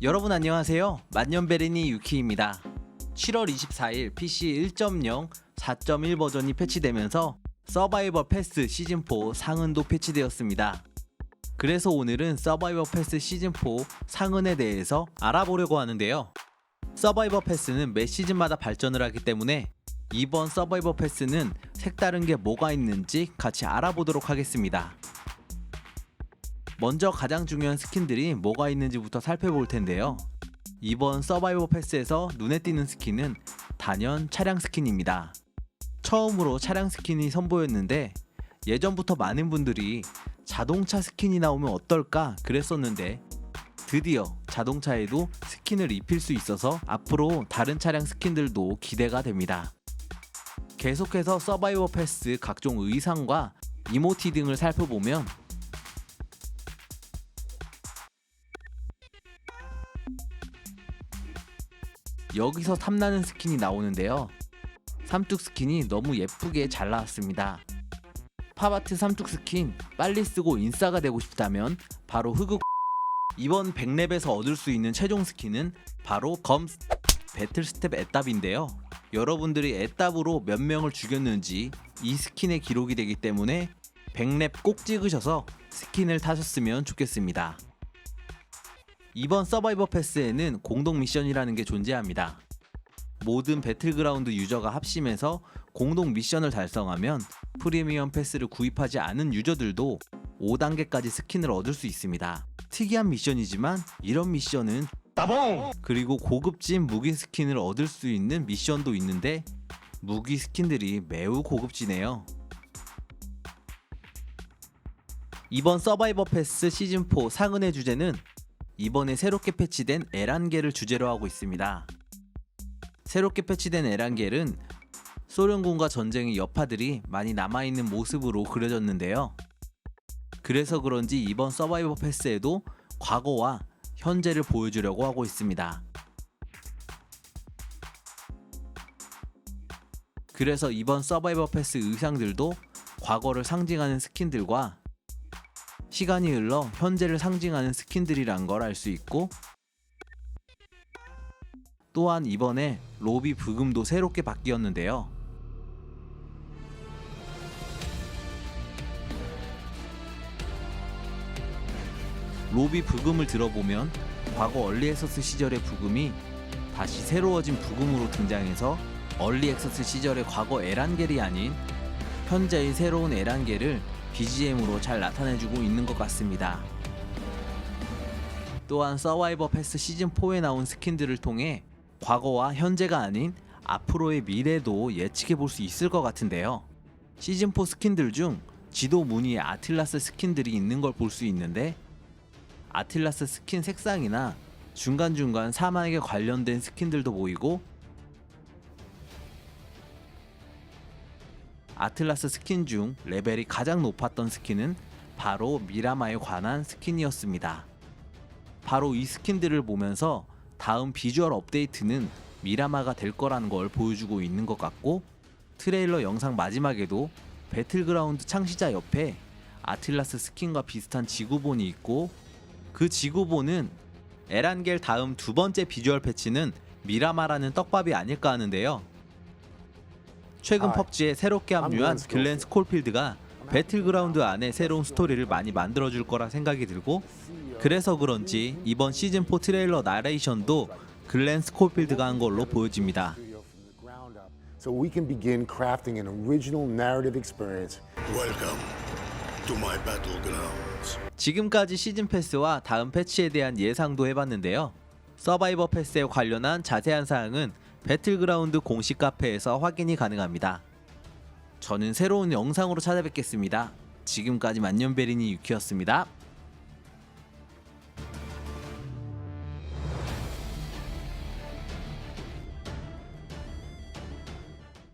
여러분 안녕하세요. 만년베리니 유키입니다. 7월 24일 PC 1.0 4.1 버전이 패치되면서 서바이벌 패스 시즌4 상은도 패치되었습니다. 그래서 오늘은 서바이벌 패스 시즌4 상은에 대해서 알아보려고 하는데요. 서바이벌 패스는 매 시즌마다 발전을 하기 때문에 이번 서바이벌 패스는 색다른 게 뭐가 있는지 같이 알아보도록 하겠습니다. 먼저 가장 중요한 스킨들이 뭐가 있는지부터 살펴볼 텐데요. 이번 서바이벌 패스에서 눈에 띄는 스킨은 단연 차량 스킨입니다. 처음으로 차량 스킨이 선보였는데 예전부터 많은 분들이 자동차 스킨이 나오면 어떨까 그랬었는데 드디어 자동차에도 스킨을 입힐 수 있어서 앞으로 다른 차량 스킨들도 기대가 됩니다. 계속해서 서바이벌 패스 각종 의상과 이모티 등을 살펴보면 여기서 탐나는 스킨이 나오는데요. 삼뚝 스킨이 너무 예쁘게 잘 나왔습니다. 팝아트 삼뚝 스킨 빨리 쓰고 인싸가 되고 싶다면 바로 흑흑 이번 100렙에서 얻을 수 있는 최종 스킨은 바로 검 배틀 스텝 애답인데요. 여러분들이 애답으로 몇 명을 죽였는지 이 스킨의 기록이 되기 때문에 100렙 꼭 찍으셔서 스킨을 타셨으면 좋겠습니다. 이번 서바이버 패스에는 공동 미션이라는 게 존재합니다. 모든 배틀그라운드 유저가 합심해서 공동 미션을 달성하면 프리미엄 패스를 구입하지 않은 유저들도 5단계까지 스킨을 얻을 수 있습니다. 특이한 미션이지만 이런 미션은 따봉! 그리고 고급진 무기 스킨을 얻을 수 있는 미션도 있는데 무기 스킨들이 매우 고급지네요. 이번 서바이버 패스 시즌4 상은의 주제는 이번에 새롭게 패치된 에란겔을 주제로 하고 있습니다. 새롭게 패치된 에란겔은 소련군과 전쟁의 여파들이 많이 남아있는 모습으로 그려졌는데요. 그래서 그런지 이번 서바이버 패스에도 과거와 현재를 보여주려고 하고 있습니다. 그래서 이번 서바이버 패스 의상들도 과거를 상징하는 스킨들과 시간이 흘러 현재를 상징하는 스킨들이란 걸 알 수 있고 또한 이번에 로비 부금도 새롭게 바뀌었는데요. 로비 부금을 들어보면 과거 얼리 액서스 시절의 부금이 다시 새로워진 부금으로 등장해서 얼리 액서스 시절의 과거 에란겔이 아닌 현재의 새로운 에란겔을 BGM으로 잘 나타내주고 있는 것 같습니다. 또한 서바이버 패스 시즌4에 나온 스킨들을 통해 과거와 현재가 아닌 앞으로의 미래도 예측해 볼 수 있을 것 같은데요. 시즌4 스킨들 중 지도 무늬의 아틀라스 스킨들이 있는 걸 볼 수 있는데 아틀라스 스킨 색상이나 중간중간 사막에 관련된 스킨들도 보이고 아틀라스 스킨 중 레벨이 가장 높았던 스킨은 바로 미라마에 관한 스킨이었습니다. 바로 이 스킨들을 보면서 다음 비주얼 업데이트는 미라마가 될 거라는 걸 보여주고 있는 것 같고 트레일러 영상 마지막에도 배틀그라운드 창시자 옆에 아틀라스 스킨과 비슷한 지구본이 있고 그 지구본은 에란겔 다음 두 번째 비주얼 패치는 미라마라는 떡밥이 아닐까 하는데요. 최근 Hi. 펍지에 새롭게 합류한 글렌 스콜필드가 배틀그라운드 안에 새로운 스토리를 많이 만들어줄 거라 생각이 들고 그래서 그런지 이번 시즌4 트레일러 나레이션도 글렌 스콜필드가 한 걸로 보여집니다. So we can begin crafting an original narrative experience. Welcome to my battlegrounds. 지금까지 시즌 패스와 다음 패치에 대한 예상도 해봤는데요. 서바이버 패스에 관련한 자세한 사항은 배틀그라운드 공식 카페에서 확인이 가능합니다. 저는 새로운 영상으로 찾아뵙겠습니다. 지금까지 만년베리니 유키였습니다.